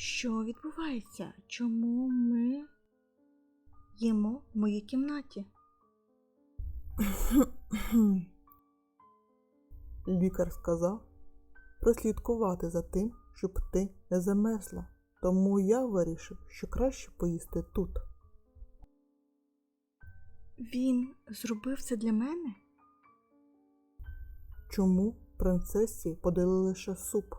Що відбувається? Чому ми їмо в моїй кімнаті? Лікар сказав прослідкувати за тим, щоб ти не замерзла. Тому я вирішив, що краще поїсти тут. Він зробив це для мене? Чому принцесі подали лише суп?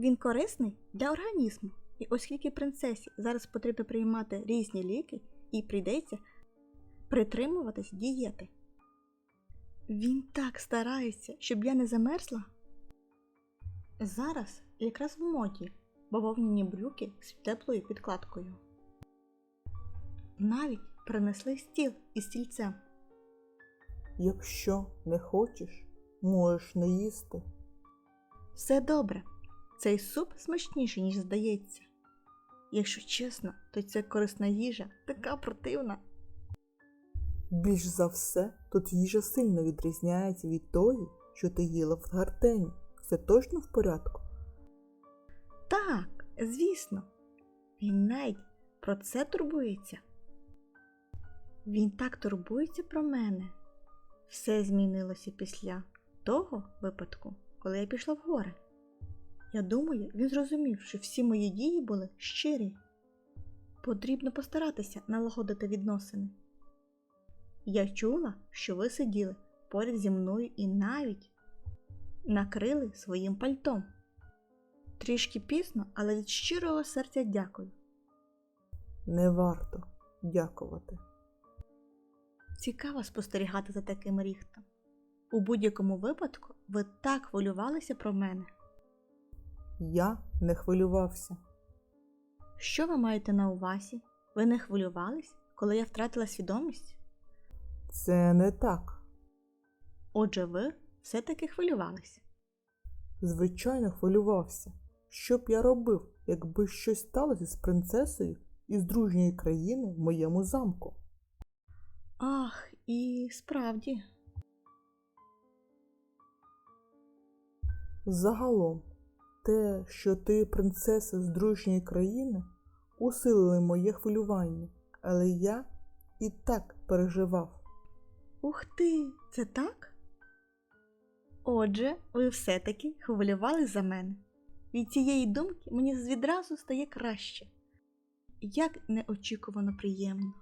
Він корисний для організму. І оскільки принцесі зараз потрібно приймати різні ліки і прийдеться притримуватись дієти. Він так старається, щоб я не замерзла. Зараз якраз в моді бавовняні брюки з теплою підкладкою. Навіть принесли стіл із стільцем. Якщо не хочеш, можеш не їсти. Все добре. Цей суп смачніший, ніж здається. Якщо чесно, то ця корисна їжа така противна. Більш за все, тут їжа сильно відрізняється від тої, що ти їла в гартені. Все точно в порядку? Так, звісно, він навіть про це турбується. Він так турбується про мене. Все змінилося після того випадку, коли я пішла в гори. Я думаю, він зрозумів, що всі мої дії були щирі. Потрібно постаратися налагодити відносини. Я чула, що ви сиділи поряд зі мною і навіть накрили своїм пальтом. Трішки пізно, але від щирого серця дякую. Не варто дякувати. Цікаво спостерігати за таким ріхтом. У будь-якому випадку ви так хвилювалися про мене. Я не хвилювався. Що ви маєте на увазі? Ви не хвилювались, коли я втратила свідомість? Це не так. Отже, ви все-таки хвилювались. Звичайно, хвилювався. Що б я робив, якби щось сталося з принцесою із дружньої країни в моєму замку? Ах, і справді. Загалом, те, що ти принцеса з дружньої країни, усилили моє хвилювання, але я і так переживав. Ух ти, це так? Отже, ви все-таки хвилювались за мене. Від цієї думки мені відразу стає краще. Як неочікувано приємно.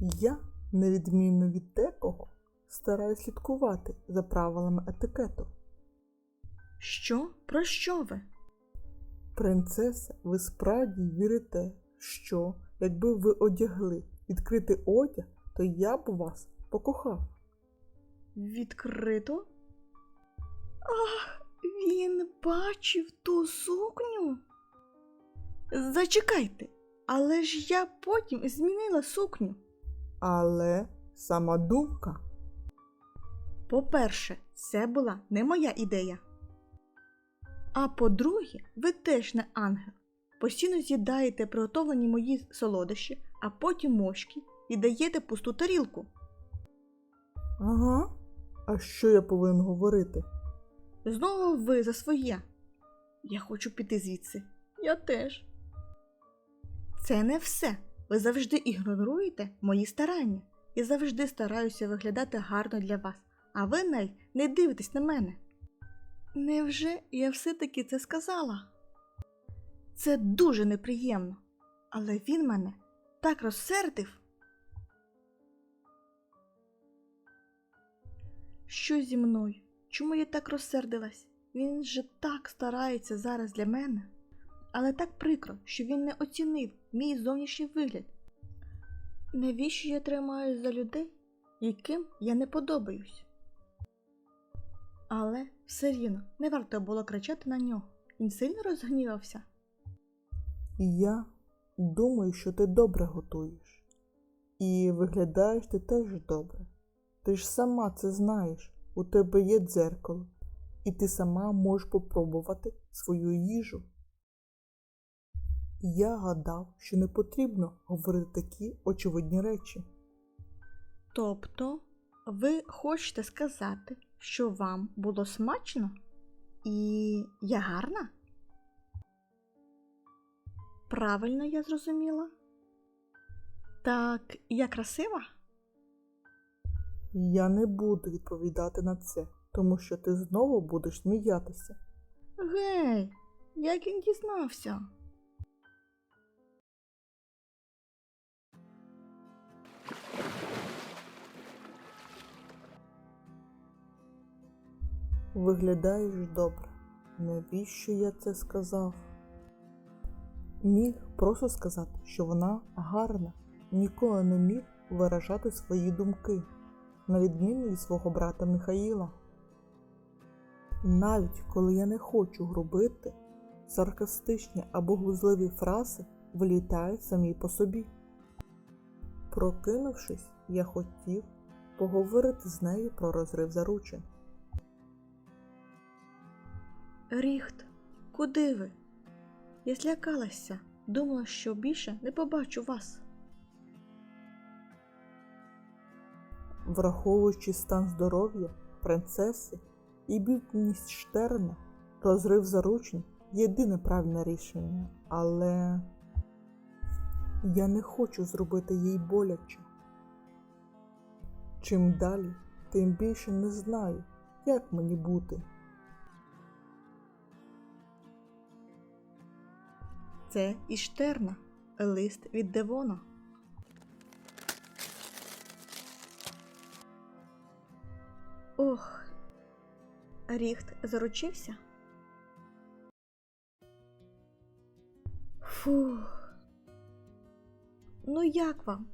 Я, на відміну від декого, стараюсь слідкувати за правилами етикету. Що? Про що ви? Принцеса, ви справді вірите, що якби ви одягли відкритий одяг, то я б вас покохав. Відкрито? Ах, він бачив ту сукню. Зачекайте, але ж я потім змінила сукню. Але сама думка, По-перше, це була не моя ідея. А по-друге, ви теж не ангел. Постійно з'їдаєте приготовлені мої солодощі, а потім мошки і даєте пусту тарілку. ага, а що я повинен говорити? Знову ви за своє. Я хочу піти звідси. Я теж. Це не все. Ви завжди ігноруєте мої старання. Я завжди стараюся виглядати гарно для вас, а ви навіть не дивитесь на мене. Невже я все-таки це сказала? Це дуже неприємно, але він мене так розсердив. Що зі мною? Чому я так розсердилась? Він же так старається зараз для мене. Але так прикро, що він не оцінив мій зовнішній вигляд. Навіщо я тримаюсь за людей, яким я не подобаюсь? Але все рівно не варто було кричати на нього. Він сильно розгнівався. І я думаю, що ти добре готуєш. І виглядаєш ти теж добре. Ти ж сама це знаєш, у тебе є дзеркало, і ти сама можеш попробувати свою їжу. Я гадав, що не потрібно говорити такі очевидні речі. Тобто, ви хочете сказати, що вам було смачно? І я гарна? Правильно я зрозуміла? Так, я красива? Я не буду відповідати на це, тому що ти знову будеш сміятися. Гей, як він дізнався? Виглядаєш добре. Навіщо я це сказав? Міг просто сказати, що вона гарна, ніколи не міг виражати свої думки, на відміну від свого брата Михаїла. Навіть коли я не хочу грубити, саркастичні або глузливі фрази вилітають самі по собі. Прокинувшись, я хотів поговорити з нею про розрив заручин. Ріхт, куди ви? Я злякалася, думала, що більше не побачу вас. Враховуючи стан здоров'я принцеси і бідність Штерна, розрив заручень єдине правильне рішення, але я не хочу зробити їй боляче. Чим далі, тим більше не знаю, як мені бути. Це із Штерна, лист від Девона. Ох, Ріхт заручився. Фух. Ну як вам?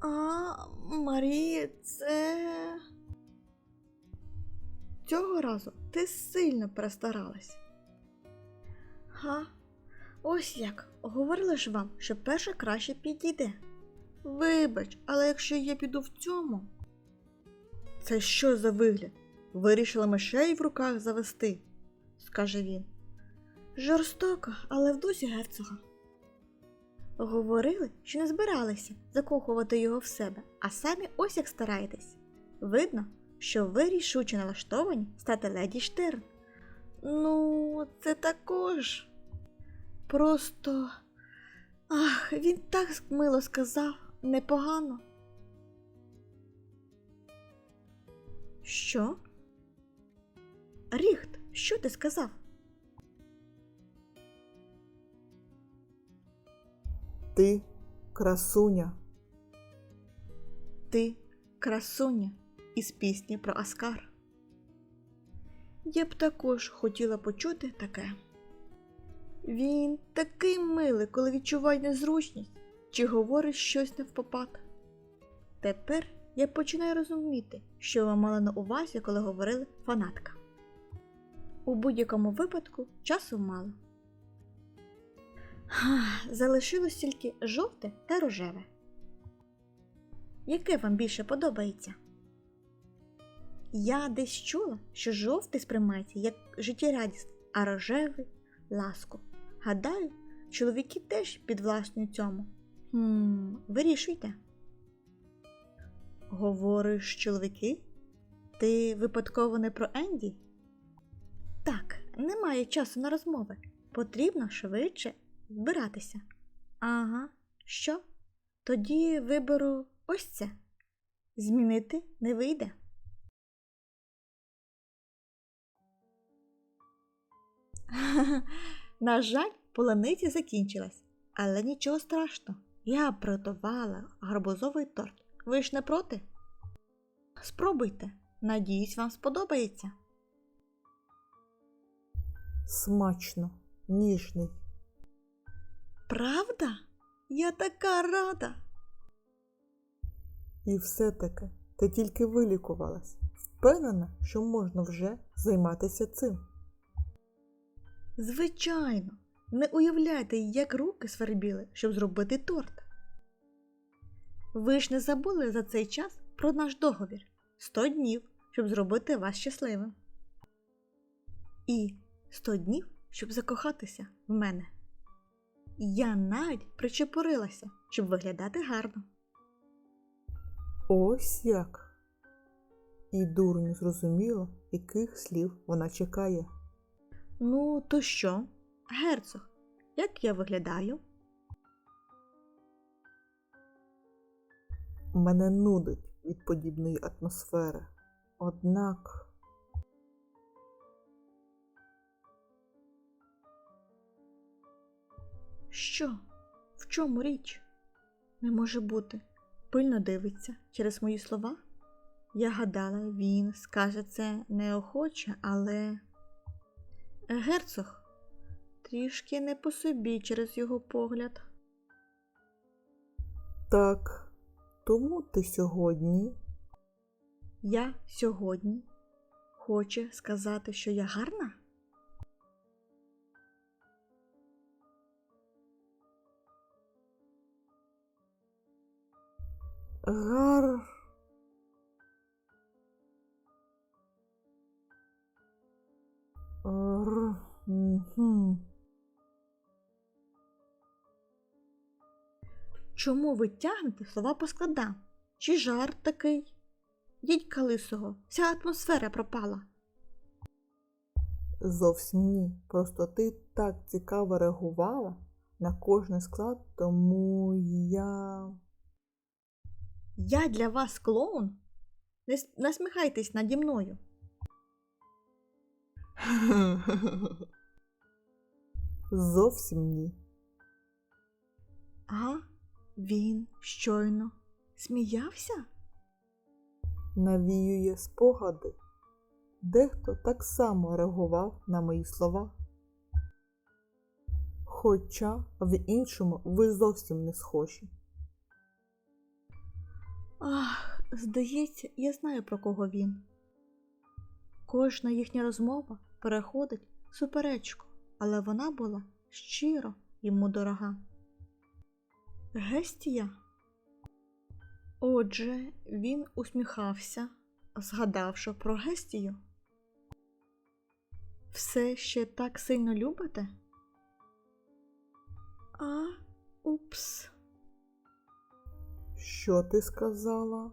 А, Марія, це. Цього разу ти сильно перестаралась. Га, ось як. Говорила ж вам, що перша краще підійде. Вибач, але якщо я піду в цьому. Це що за вигляд? Вирішила мишей в руках завести, скаже він. Жорстоко, але в дусі герцога. Говорили, що не збиралися закохувати його в себе, а самі ось як стараєтесь. Видно, що ви рішуче налаштовані стати леді Штерн. Ну, це також. Просто. Ах, він так мило сказав, непогано. Що? Ріхт, що ти сказав? Ти красуня. Ти красуня із пісні про Аскар. Я б також хотіла почути таке. Він такий милий, коли відчуває незручність чи говорить щось невпопад. Тепер я починаю розуміти, що ви мали на увазі, коли говорили фанатка. У будь-якому випадку часу мало. Залишилось тільки жовте та рожеве. Яке вам більше подобається? Я десь чула, що жовтий сприймається як життєрадісний, а рожевий ласку. Гадаю, чоловіки теж підвласнюють цьому. Хм, вирішуйте. Говориш, чоловіки? Ти випадково не про Енді? Так, немає часу на розмови. Потрібно швидше збиратися. Ага, що? Тоді виберу ось це. Змінити не вийде. На жаль, полониці закінчилась, але нічого страшного. Я приготувала гарбузовий торт. Ви ж не проти? Спробуйте. Надіюсь, вам сподобається. Смачно, ніжний. Правда? Я така рада. І все-таки ти тільки вилікувалась. Впевнена, що можна вже займатися цим. Звичайно, не уявляйте, як руки свербіли, щоб зробити торт. Ви ж не забули за цей час про наш договір 100 днів, щоб зробити вас щасливим. І 100 днів, щоб закохатися в мене. Я навіть причепурилася, щоб виглядати гарно. Ось як. І дурню зрозуміло, яких слів вона чекає. Ну, то що? Герцог, як я виглядаю? Мене нудить від подібної атмосфери. Однак Що? В чому річ? Не може бути. Пильно дивиться через мої слова. Я гадала, він скаже це неохоче, але. Герцог трішки не по собі через його погляд. так, тому ти сьогодні Я сьогодні хоче сказати, що я гарна? гар. Р... Чому ви тягнете слова по складам? Чи жарт такий? Дідька лисого, вся атмосфера пропала. Зовсім ні. Просто ти так цікаво реагувала на кожний склад, тому я. Я для вас клоун? Не насміхайтесь наді мною. Зовсім ні. А він щойно сміявся? Навіює спогади. Дехто так само реагував на мої слова. Хоча в іншому ви зовсім не схожі. Ах, здається, я знаю про кого він. Кожна їхня розмова переходить суперечку, але вона була щиро йому дорога. Гестія. Отже, він усміхався, згадавши про Гестію. Все ще так сильно любите? А, упс. Що ти сказала?